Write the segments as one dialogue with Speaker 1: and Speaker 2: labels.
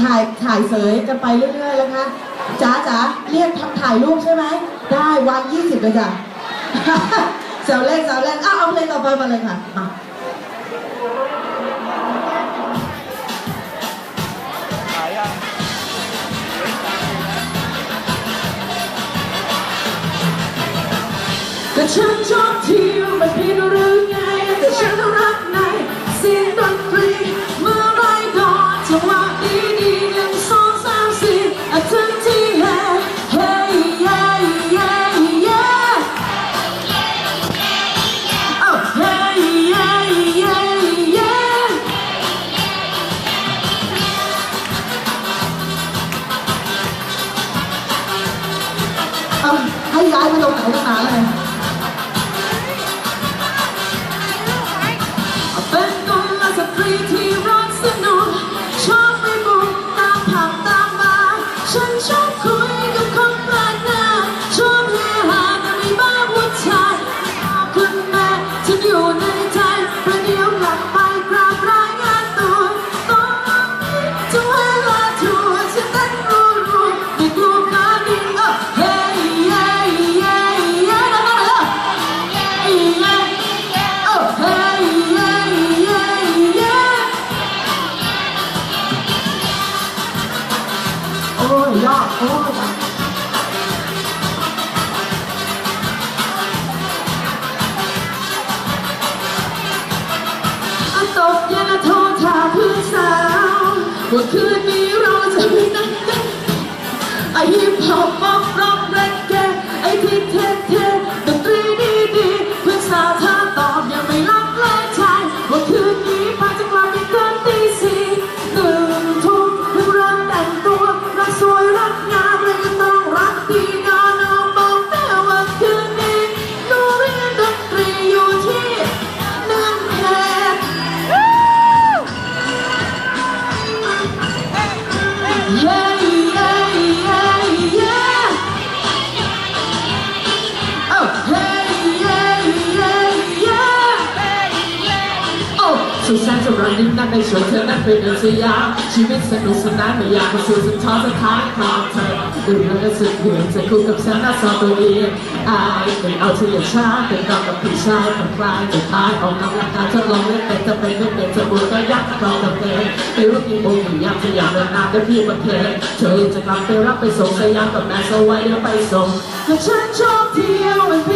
Speaker 1: ถ่ายถ่ายเสยกันไปเรื่อยๆแล้วคะจ๋าจ๋าเรียกถ่ายรูปใช่ไหม ได้วันยี่สิบเลยจ้ะแซวเล่นแซวเล่นอ้าวเอาเพลงต่อไปมาเลยค่ะมา
Speaker 2: ก็ฉันชอบเที่ยวไม่ผิดหรือไงแต่ฉันรัก ย้าย
Speaker 1: ไปตรงไหนตรงไหนเลย
Speaker 2: เป็น ว่าคืนนี้เราจะไปไหนกันไอ้ฮิปฮอป ในชวนเธอนั้นเป็นเดินสยาชีวิตสนุกสนานไม่อยากมาสู่สุดท้ายสุดท้ายของเธอดื่มแล้วก็สุดเหี่ยงจะคู่กับฉันน่าสอตัวเองอายเป็นเอาที่อย่างช้าเป็นรองกับพี่ชายผ่อนคลายจะตายออกกำลังกายทดลองเล่นเป็นจะเป็นไม่เป็นจะบุญก็ยักษ์เรากับเพลงไปรู้กี่โมงกี่ยามสยามเดินนานได้พี่บนเพลงเธอจะกลับไปรับไปส่งสยามกับแม่สวัยเดี๋ยวไปส่งแต่ฉันชอบเที่ยวเป็น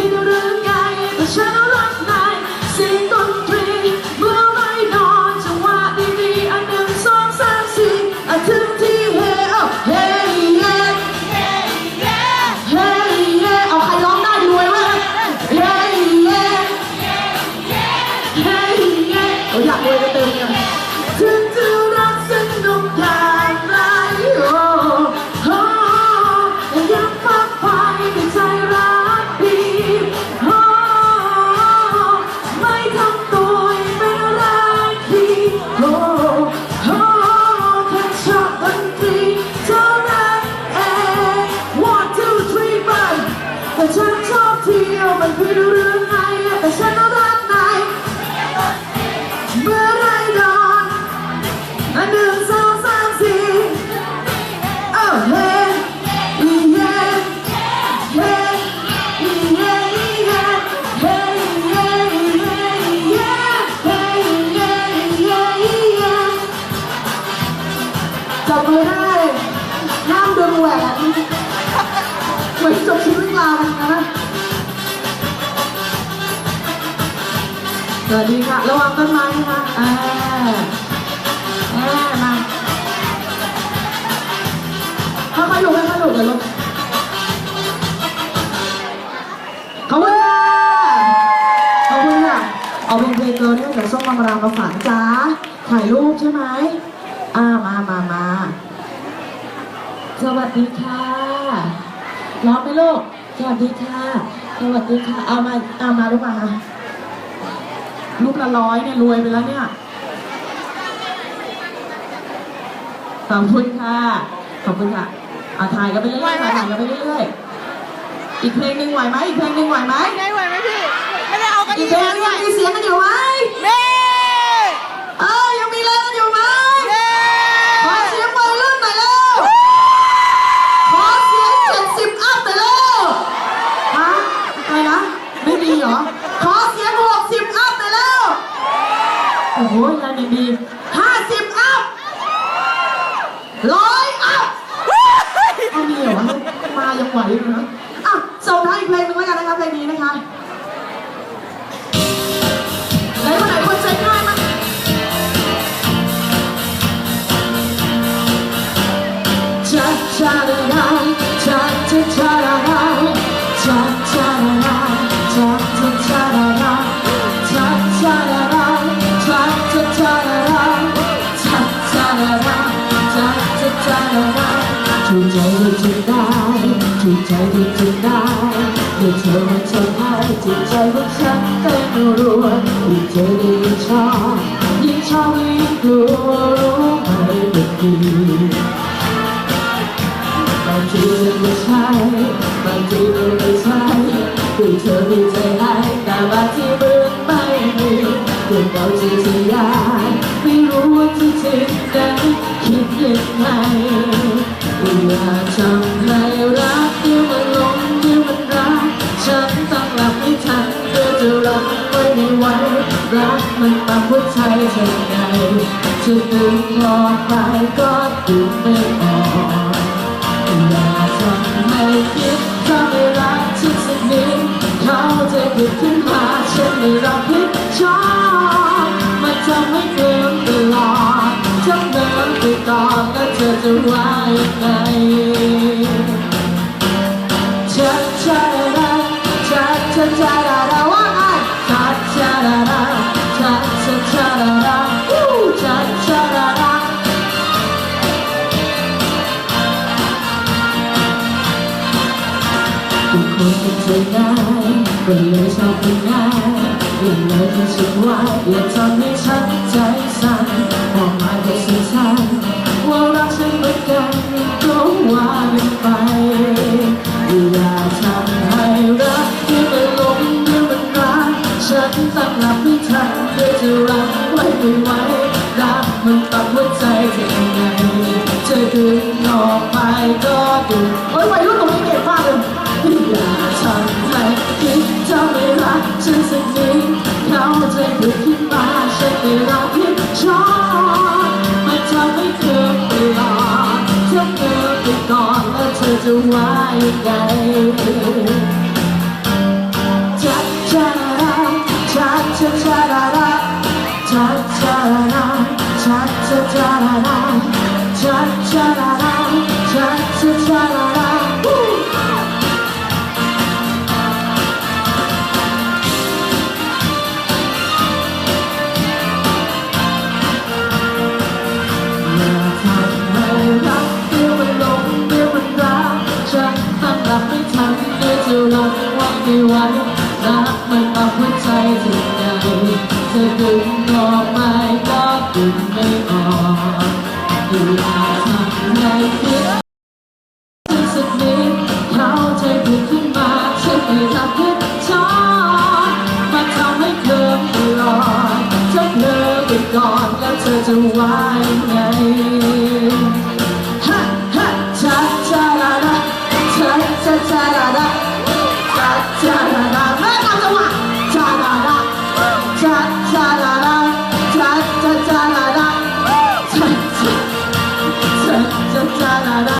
Speaker 2: บมือได้
Speaker 1: ห้ามดึงแหวนเหมือนจบชีวิตเรานะ
Speaker 2: สวัสดีค่ะ ระวังต้นไม้นะคะอ่าแม่มาค่อยๆลุกค่อยๆลุกเลยลูก
Speaker 1: ขอบคุณค่ะขอบคุณค่ะ เอาเพลงเพลงเกิร์ลเนี่ยจากส้มมามรามมาฝากจ้าถ่ายรูปใช่ไหม อ่ามามามา
Speaker 2: สวัสดีค่ะ
Speaker 1: ร้องไหมลูกสวัสดีค่ะ สวัสดีค่ะ เอามาเอามาลูกมาลูกละร้อยเนี่ยรวยไปแล้วเนี่ยขอบคุณค่ะ ขอบคุณค่ะเอาถ่ายกันไปเรื่อยๆค่ะถ่ายกันไปเรื่อยๆอีกเพลงหนึ่งไหวไหมอีกเพลงหนึ่งไหวไหม
Speaker 3: ไงไหวไหมพี่ ไม่ได้เอากัน
Speaker 1: อี
Speaker 3: อี
Speaker 1: ก
Speaker 3: ก
Speaker 1: เพลง
Speaker 3: แล้ว
Speaker 1: หนึง
Speaker 3: ด้วย
Speaker 1: ยังมีเสียงกันอยู่ไหม
Speaker 3: เน่
Speaker 1: เออยัง ดีๆห้า
Speaker 3: สิ
Speaker 1: บอัพร้อยอัพเอามีเหรอวะมายังไหวอยนะอะส่งท้ายอีกเพลงหนึงแล้วกันนะครับเพลงนี้นะคะ ใจ
Speaker 2: ก็จึงได้เมื่อเธอมาทำให้จิตใจของฉันเต้นรัวยิ่งเจอได้ยิ่งชอบยิ่งชอบยิ่งกลัวรู้ไหมเป็นดีบางทีมันไม่ใช่บางทีมันไม่ใช่คือเธอมีใจให้แต่บางทีมันไม่มีเรื่องเราจริงจะยากไม่รู้ว่าที่จริงนั้นคิดยังไง จะดึงออกไปก็ดึงไม่ออกอย่าทำให้คิดทำไม่รักฉันสักนิดเขาจะหยุดขึ้นมาฉันไม่รับผิดชอบมันจะไม่เกินตลอดจะเดิมไปต่อแล้วเธอจะว่ายังไง คนเป็นใจง่ายก็เลยชอบเป็นง่ายยิ่งเลยที่ฉันว่าอย่าทำให้ฉันใจสั่นมอมาแต่สั้นๆว่ารักฉันเหมือนกันก็ว่ากันไปอย่าทำให้รักที่มันหลงหรือมันรักฉันตั้งหลักไม่ทันเพื่อจะรักไว้ไม่ไหวรักมันตัดหัวใจเธอยังไงจะดึงออกไปก็ดึง
Speaker 1: โอ้ยวัยรุ่นตรงนี้เก่ เธ
Speaker 2: อจะว่ายังไงชัดชาดาชัดชัดชาดาด ดึงออกไปก็ดึงไม่ออก